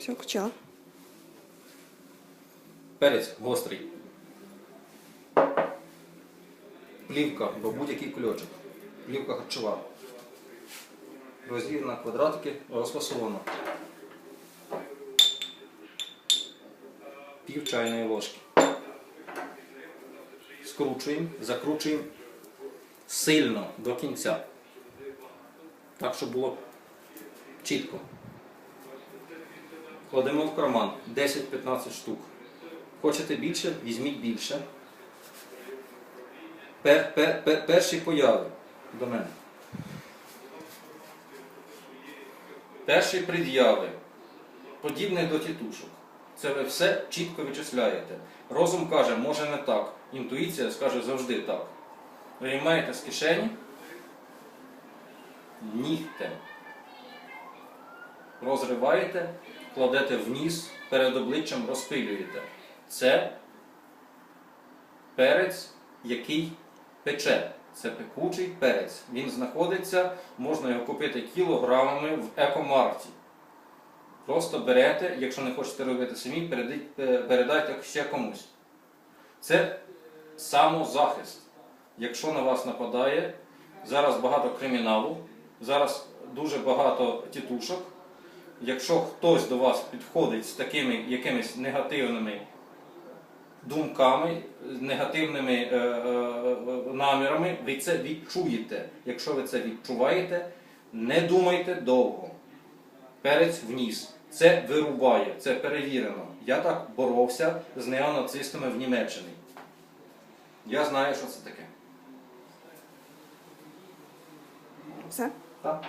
Все, почала. Перець гострий. Плівка або будь-який кульочок. Плівка харчова. На квадратики, розфасована. Пів чайної ложки. Скручуємо, закручуємо сильно до кінця. Так, щоб було чітко. Кладемо в карман 10-15 штук. Хочете більше, візьміть більше. Пер, пер, пер, перші появи до мене. Перші пред'яви, подібне до тітушок. Це ви все чітко вичисляєте. Розум каже, може не так. Інтуїція скаже завжди так. Виймаєте з кишені нігтем. Розриваєте, кладете в перед обличчям розпилюєте. Це перець, який пече. Це пекучий перець. Він знаходиться, можна його купити кілограмами в екомарті. Просто берете, якщо не хочете робити самі, передайте, передайте ще комусь. Це самозахист. Якщо на вас нападає, зараз багато криміналу, зараз дуже багато тітушок. Якщо хтось до вас підходить з такими якимись негативними думками, з негативними е, е, намірами, ви це відчуєте. Якщо ви це відчуваєте, не думайте довго. Перець в ніс. Це вирубає, це перевірено. Я так боровся з неонацистами в Німеччині. Я знаю, що це таке. Все? Так?